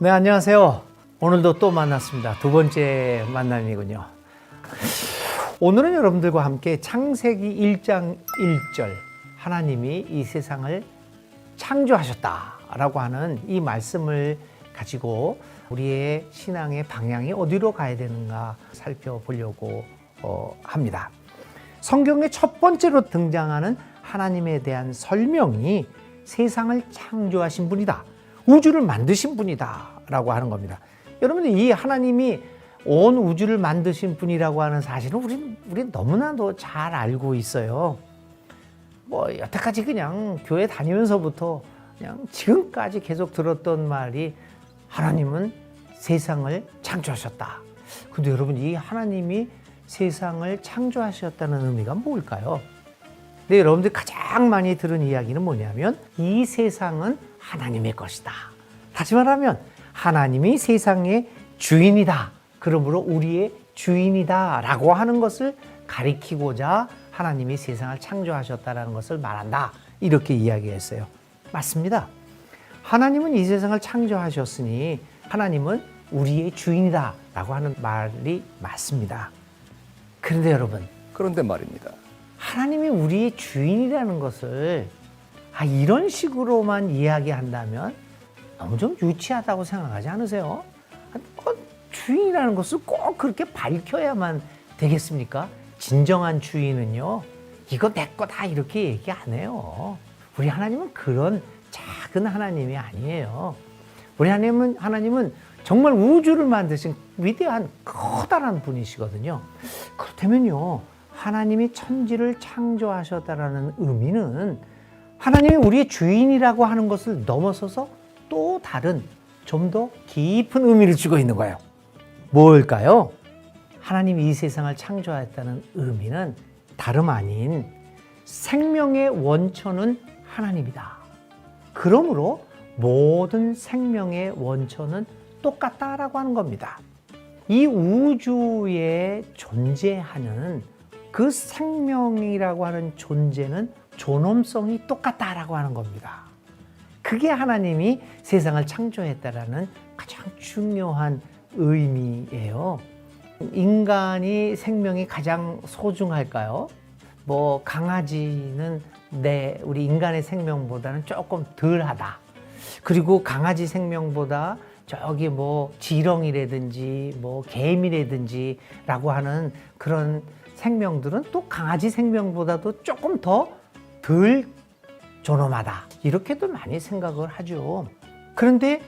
네, 안녕하세요. 오늘도 또 만났습니다. 두 번째 만남이군요. 오늘은 여러분들과 함께 창세기 1장 1절 하나님이 이 세상을 창조하셨다라고 하는 이 말씀을 가지고 우리의 신앙의 방향이 어디로 가야 되는가 살펴보려고 어, 합니다. 성경의 첫 번째로 등장하는 하나님에 대한 설명이 세상을 창조하신 분이다. 우주를 만드신 분이다. 라고 하는 겁니다. 여러분들 이 하나님이 온 우주를 만드신 분이라고 하는 사실은 우리, 우리 너무나도 잘 알고 있어요. 뭐, 여태까지 그냥 교회 다니면서부터 그냥 지금까지 계속 들었던 말이 하나님은 세상을 창조하셨다. 근데 여러분, 이 하나님이 세상을 창조하셨다는 의미가 뭘까요? 네, 여러분들 가장 많이 들은 이야기는 뭐냐면 이 세상은 하나님의 것이다. 다시 말하면 하나님이 세상의 주인이다. 그러므로 우리의 주인이다. 라고 하는 것을 가리키고자 하나님이 세상을 창조하셨다라는 것을 말한다. 이렇게 이야기했어요. 맞습니다. 하나님은 이 세상을 창조하셨으니 하나님은 우리의 주인이다. 라고 하는 말이 맞습니다. 그런데 여러분, 그런데 말입니다. 하나님이 우리의 주인이라는 것을 아, 이런 식으로만 이야기한다면 너무 좀 유치하다고 생각하지 않으세요? 아, 뭐 주인이라는 것을 꼭 그렇게 밝혀야만 되겠습니까? 진정한 주인은요, 이거 내 거 다 이렇게 얘기 안 해요. 우리 하나님은 그런 작은 하나님이 아니에요. 우리 하나님은, 하나님은 정말 우주를 만드신 위대한 커다란 분이시거든요. 그렇다면요, 하나님이 천지를 창조하셨다라는 의미는 하나님이 우리의 주인이라고 하는 것을 넘어서서 또 다른 좀 더 깊은 의미를 주고 있는 거예요. 뭘까요? 하나님이 이 세상을 창조하였다는 의미는 다름 아닌 생명의 원천은 하나님이다. 그러므로 모든 생명의 원천은 똑같다라고 하는 겁니다. 이 우주에 존재하는 그 생명이라고 하는 존재는 존엄성이 똑같다라고 하는 겁니다. 그게 하나님이 세상을 창조했다라는 가장 중요한 의미예요. 인간이 생명이 가장 소중할까요? 뭐 강아지는 내 우리 인간의 생명보다는 조금 덜하다. 그리고 강아지 생명보다 저기 뭐 지렁이라든지 뭐 개미라든지라고 하는 그런 생명들은 또 강아지 생명보다도 조금 더 덜 존엄하다. 이렇게도 많이 생각을 하죠. 그런데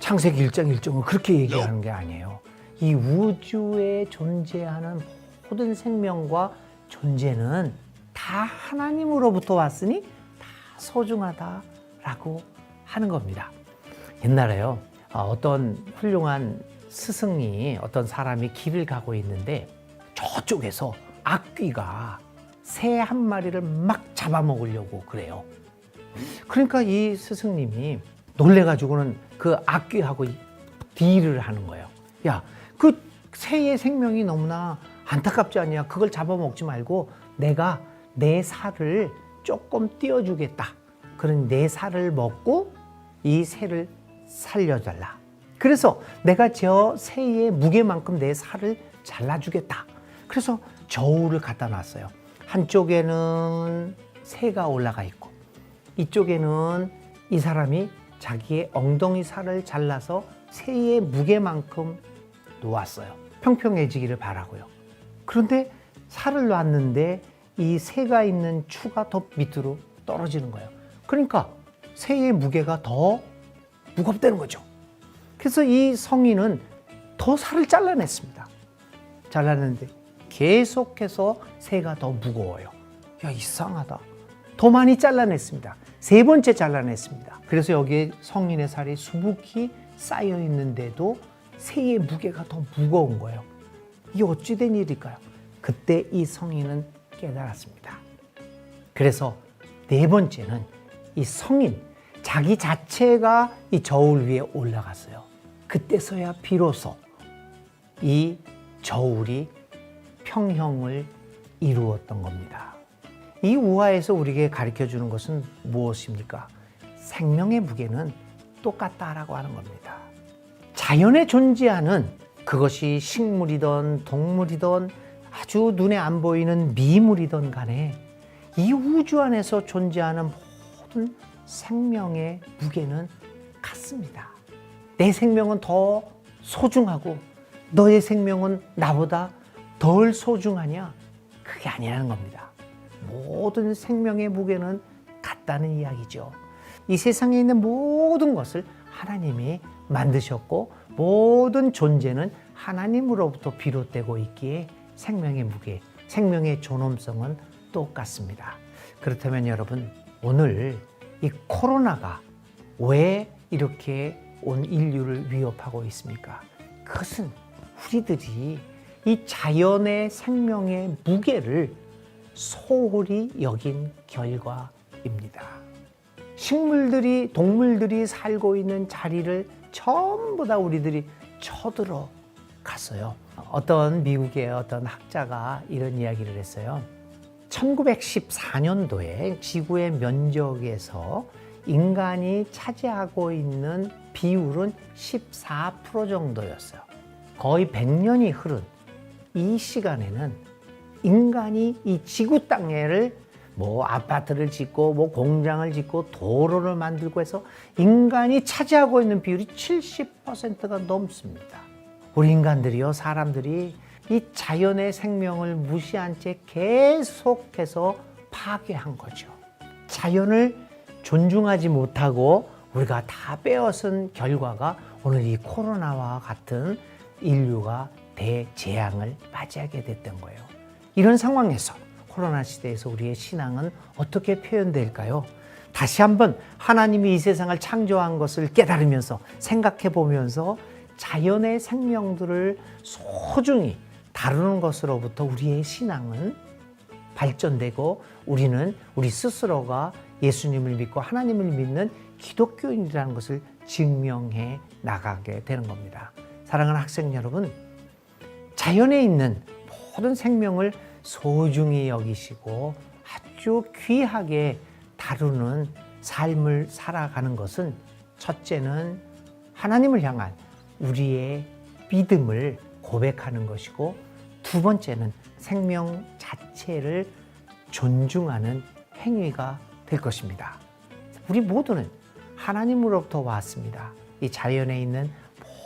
창세기 1장 1절은 그렇게 얘기하는 게 아니에요. 이 우주에 존재하는 모든 생명과 존재는 다 하나님으로부터 왔으니 다 소중하다라고 하는 겁니다. 옛날에요. 어, 어떤 훌륭한 스승이 어떤 사람이 길을 가고 있는데 저쪽에서 악귀가 새 한 마리를 막 잡아먹으려고 그래요. 그러니까 이 스승님이 놀래가지고는 그 악귀하고 딜을 하는 거예요. 야, 그 새의 생명이 너무나 안타깝지 않냐? 그걸 잡아먹지 말고 내가 내 살을 조금 띄워주겠다. 그런 내 살을 먹고 이 새를 살려달라. 그래서 내가 저 새의 무게만큼 내 살을 잘라주겠다. 그래서 저울을 갖다 놨어요. 한쪽에는 새가 올라가 있고, 이쪽에는 이 사람이 자기의 엉덩이 살을 잘라서 새의 무게만큼 놓았어요. 평평해지기를 바라고요. 그런데 살을 놨는데 이 새가 있는 추가 더 밑으로 떨어지는 거예요. 그러니까 새의 무게가 더 무겁다는 거죠. 그래서 이 성인은 더 살을 잘라냈습니다. 잘라냈는데 계속해서 새가 더 무거워요. 야, 이상하다. 더 많이 잘라냈습니다. 세 번째 잘라냈습니다. 그래서 여기에 성인의 살이 수북히 쌓여 있는데도 새의 무게가 더 무거운 거예요. 이게 어찌된 일일까요? 그때 이 성인은 깨달았습니다. 그래서 네 번째는 이 성인, 자기 자체가 이 저울 위에 올라갔어요. 그때서야 비로소 이 저울이 평형을 이루었던 겁니다. 이 우화에서 우리에게 가르쳐 주는 것은 무엇입니까? 생명의 무게는 똑같다라고 하는 겁니다. 자연에 존재하는 그것이 식물이든 동물이든 아주 눈에 안 보이는 미물이든 간에 이 우주 안에서 존재하는 모든 생명의 무게는 같습니다. 내 생명은 더 소중하고 너의 생명은 나보다 덜 소중하냐? 그게 아니라는 겁니다. 모든 생명의 무게는 같다는 이야기죠. 이 세상에 있는 모든 것을 하나님이 만드셨고 모든 존재는 하나님으로부터 비롯되고 있기에 생명의 무게, 생명의 존엄성은 똑같습니다. 그렇다면 여러분, 오늘 이 코로나가 왜 이렇게 온 인류를 위협하고 있습니까? 그것은 우리들이 이 자연의 생명의 무게를 소홀히 여긴 결과입니다. 식물들이, 동물들이 살고 있는 자리를 전부 다 우리들이 쳐들어 갔어요. 어떤 미국의 어떤 학자가 이런 이야기를 했어요. 1914년도에 지구의 면적에서 인간이 차지하고 있는 비율은 14% 정도였어요. 거의 100년이 흐른 이 시간에는 인간이 이 지구 땅에를 뭐 아파트를 짓고 뭐 공장을 짓고 도로를 만들고 해서 인간이 차지하고 있는 비율이 70%가 넘습니다. 우리 인간들이요, 사람들이 이 자연의 생명을 무시한 채 계속해서 파괴한 거죠. 자연을 존중하지 못하고 우리가 다 빼앗은 결과가 오늘 이 코로나와 같은 인류가 대재앙을 맞이하게 됐던 거예요. 이런 상황에서 코로나 시대에서 우리의 신앙은 어떻게 표현될까요? 다시 한번 하나님이 이 세상을 창조한 것을 깨달으면서 생각해 보면서 자연의 생명들을 소중히 다루는 것으로부터 우리의 신앙은 발전되고 우리는 우리 스스로가 예수님을 믿고 하나님을 믿는 기독교인이라는 것을 증명해 나가게 되는 겁니다. 사랑하는 학생 여러분, 자연에 있는 모든 생명을 소중히 여기시고 아주 귀하게 다루는 삶을 살아가는 것은 첫째는 하나님을 향한 우리의 믿음을 고백하는 것이고 두 번째는 생명 자체를 존중하는 행위가 될 것입니다. 우리 모두는 하나님으로부터 왔습니다. 이 자연에 있는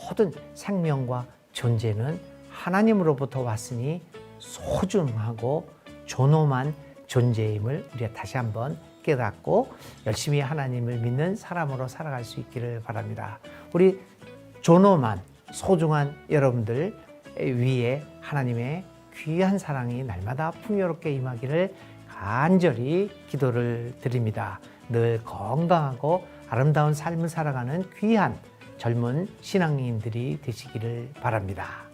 모든 생명과 존재는 하나님으로부터 왔으니 소중하고 존엄한 존재임을 우리가 다시 한번 깨닫고 열심히 하나님을 믿는 사람으로 살아갈 수 있기를 바랍니다. 우리 존엄한 소중한 여러분들 위에 하나님의 귀한 사랑이 날마다 풍요롭게 임하기를 간절히 기도를 드립니다. 늘 건강하고 아름다운 삶을 살아가는 귀한 젊은 신앙인들이 되시기를 바랍니다.